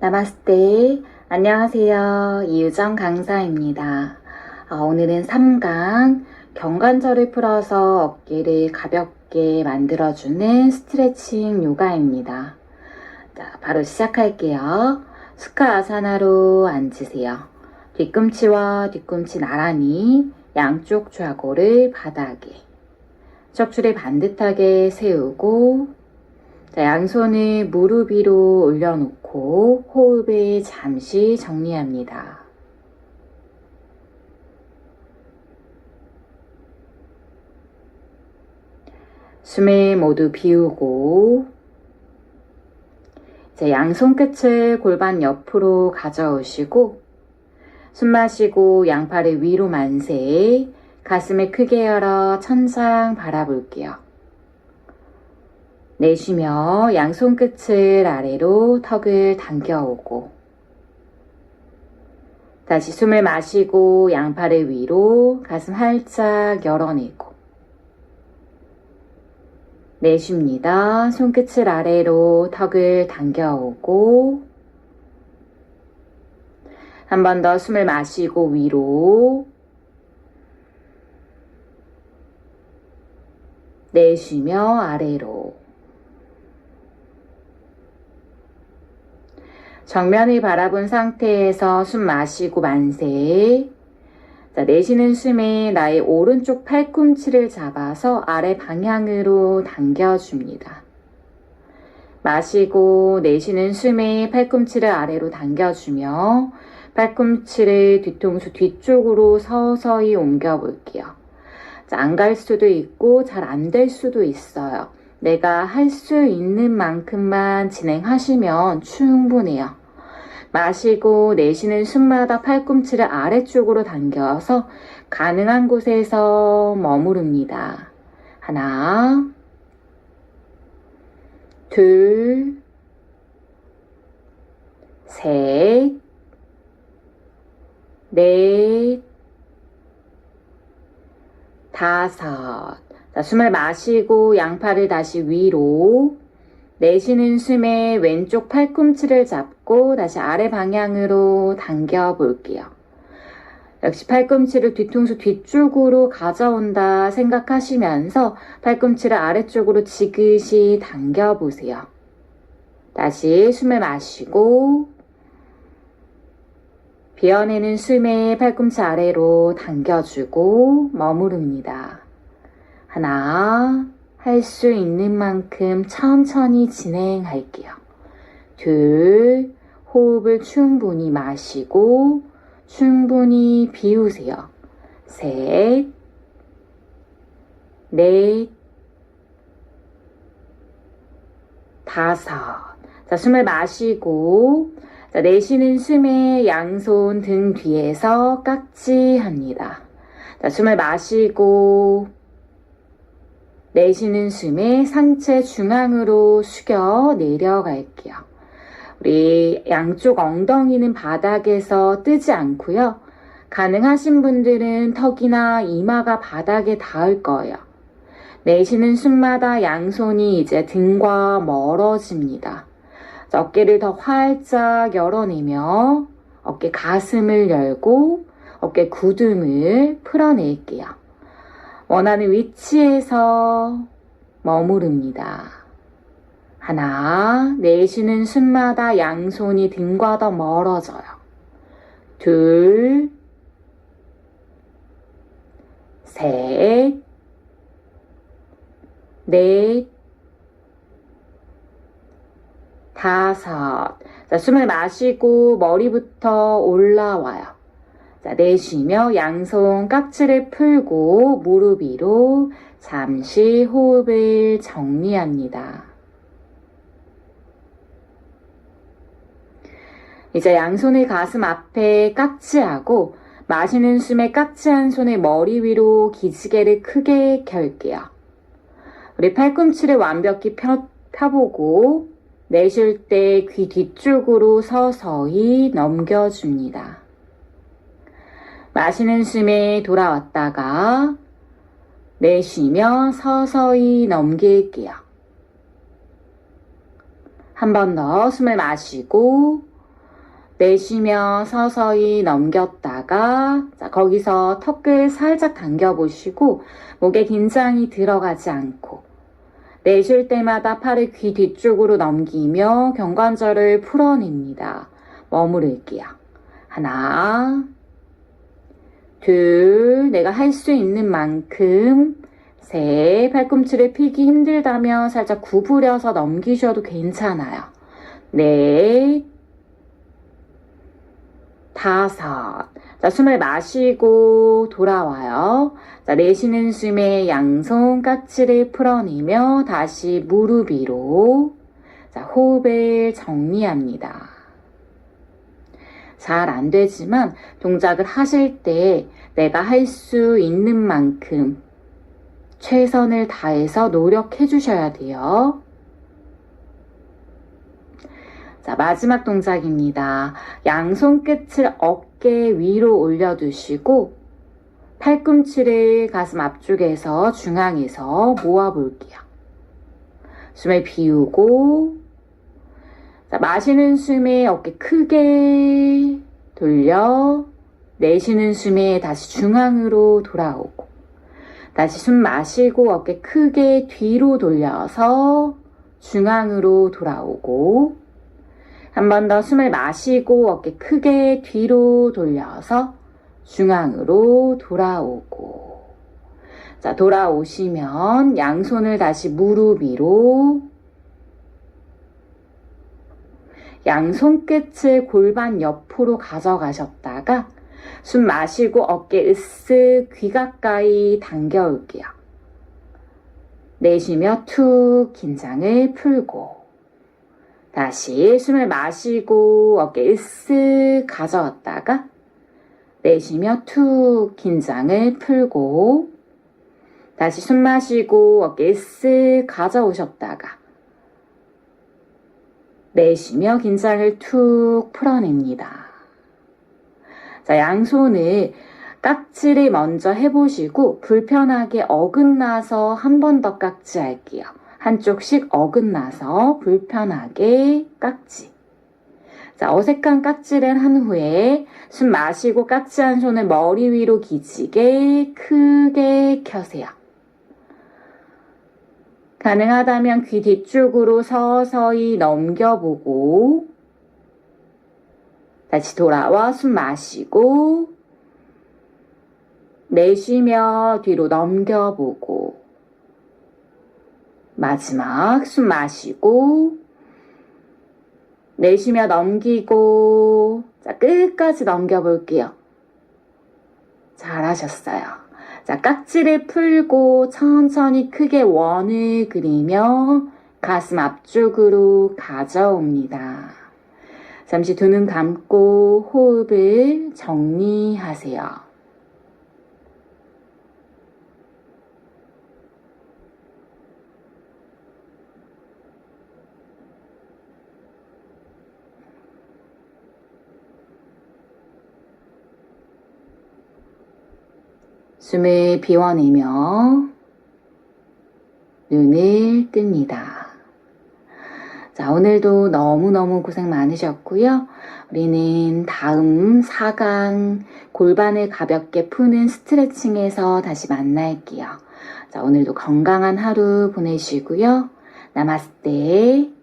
나마스테. 안녕하세요. 이유정 강사입니다. 어, 오늘은 3강 경관절을 풀어서 어깨를 가볍게 만들어주는 스트레칭 요가입니다. 자, 바로 시작할게요. 스카 아사나로 앉으세요. 뒤꿈치와 뒤꿈치 나란히 양쪽 좌골을 바닥에 척추를 반듯하게 세우고 자, 양손을 무릎 위로 올려놓고 호흡을 잠시 정리합니다. 숨을 모두 비우고 이제 양손 끝을 골반 옆으로 가져오시고 숨 마시고 양팔을 위로 만세 가슴을 크게 열어 천장 바라볼게요. 내쉬며 양손 끝을 아래로 턱을 당겨오고 다시 숨을 마시고 양팔을 위로 가슴 활짝 열어내고 내쉽니다. 손끝을 아래로 턱을 당겨오고 한 번 더 숨을 마시고 위로 내쉬며 아래로 정면을 바라본 상태에서 숨 마시고 만세. 자, 내쉬는 숨에 나의 오른쪽 팔꿈치를 잡아서 아래 방향으로 당겨줍니다. 마시고 내쉬는 숨에 팔꿈치를 아래로 당겨주며 팔꿈치를 뒤통수 뒤쪽으로 서서히 옮겨 볼게요. 안 갈 수도 있고 잘 안 될 수도 있어요. 내가 할 수 있는 만큼만 진행하시면 충분해요. 마시고 내쉬는 숨마다 팔꿈치를 아래쪽으로 당겨서 가능한 곳에서 머무릅니다. 하나, 둘, 셋, 넷, 다섯. 자, 숨을 마시고 양팔을 다시 위로 내쉬는 숨에 왼쪽 팔꿈치를 잡고 다시 아래 방향으로 당겨 볼게요. 역시 팔꿈치를 뒤통수 뒤쪽으로 가져온다 생각하시면서 팔꿈치를 아래쪽으로 지그시 당겨 보세요. 다시 숨을 마시고 비어내는 숨에 팔꿈치 아래로 당겨주고 머무릅니다. 하나, 할 수 있는 만큼 천천히 진행할게요. 둘, 호흡을 충분히 마시고 충분히 비우세요. 셋, 넷, 다섯. 자, 숨을 마시고 자, 내쉬는 숨에 양손 등 뒤에서 깍지 합니다. 자, 숨을 마시고 내쉬는 숨에 상체 중앙으로 숙여 내려갈게요. 우리 양쪽 엉덩이는 바닥에서 뜨지 않고요. 가능하신 분들은 턱이나 이마가 바닥에 닿을 거예요. 내쉬는 숨마다 양손이 이제 등과 멀어집니다. 어깨를 더 활짝 열어내며 어깨 가슴을 열고 어깨 구름을 풀어낼게요. 원하는 위치에서 머무릅니다. 하나, 내쉬는 숨마다 양손이 등과 더 멀어져요. 둘, 셋, 넷, 다섯. 자, 숨을 마시고 머리부터 올라와요. 자, 내쉬며 양손 깍지를 풀고 무릎 위로 잠시 호흡을 정리합니다. 이제 양손을 가슴 앞에 깍지하고 마시는 숨에 깍지 한 손을 머리 위로 기지개를 크게 켤게요. 우리 팔꿈치를 완벽히 펴, 펴보고 내쉴 때 귀 뒤쪽으로 서서히 넘겨줍니다. 마시는 숨에 돌아왔다가 내쉬며 서서히 넘길게요. 한 번 더 숨을 마시고 내쉬며 서서히 넘겼다가 자, 거기서 턱을 살짝 당겨보시고 목에 긴장이 들어가지 않고 내쉴 때마다 팔을 귀 뒤쪽으로 넘기며 경관절을 풀어냅니다. 머무를게요. 하나, 둘, 내가 할 수 있는 만큼, 셋, 팔꿈치를 펴기 힘들다면 살짝 구부려서 넘기셔도 괜찮아요. 넷, 다섯. 자, 숨을 마시고 돌아와요. 자, 내쉬는 숨에 양손 깍지를 풀어내며 다시 무릎 위로. 자, 호흡을 정리합니다. 잘 안 되지만 동작을 하실 때 내가 할 수 있는 만큼 최선을 다해서 노력해 주셔야 돼요. 자, 마지막 동작입니다. 양손 끝을 어깨 위로 올려두시고 팔꿈치를 가슴 앞쪽에서 중앙에서 모아볼게요. 숨을 비우고 자, 마시는 숨에 어깨 크게 돌려 내쉬는 숨에 다시 중앙으로 돌아오고 다시 숨 마시고 어깨 크게 뒤로 돌려서 중앙으로 돌아오고 한 번 더 숨을 마시고 어깨 크게 뒤로 돌려서 중앙으로 돌아오고. 자 돌아오시면 양손을 다시 무릎 위로 양손 끝을 골반 옆으로 가져가셨다가 숨 마시고 어깨 으쓱 귀 가까이 당겨올게요. 내쉬며 툭 긴장을 풀고 다시 숨을 마시고 어깨 으쓱 가져왔다가 내쉬며 툭 긴장을 풀고 다시 숨 마시고 어깨 으쓱 가져오셨다가 내쉬며 긴장을 툭 풀어냅니다. 자, 양손을 깍지를 먼저 해보시고 불편하게 어긋나서 한 번 더 깍지 할게요. 한쪽씩 어긋나서 불편하게 깍지. 자, 어색한 깍지를 한 후에 숨 마시고 깍지 한 손을 머리 위로 기지게 크게 켜세요. 가능하다면 귀 뒤쪽으로 서서히 넘겨보고 다시 돌아와 숨 마시고 내쉬며 뒤로 넘겨보고 마지막 숨 마시고 내쉬며 넘기고 자 끝까지 넘겨볼게요. 잘하셨어요. 자, 깍지를 풀고 천천히 크게 원을 그리며 가슴 앞쪽으로 가져옵니다. 잠시 두 눈 감고 호흡을 정리하세요. 숨을 비워내며 눈을 뜹니다. 자, 오늘도 너무너무 고생 많으셨고요. 우리는 다음 4강 골반을 가볍게 푸는 스트레칭에서 다시 만날게요. 자, 오늘도 건강한 하루 보내시고요. 나마스테.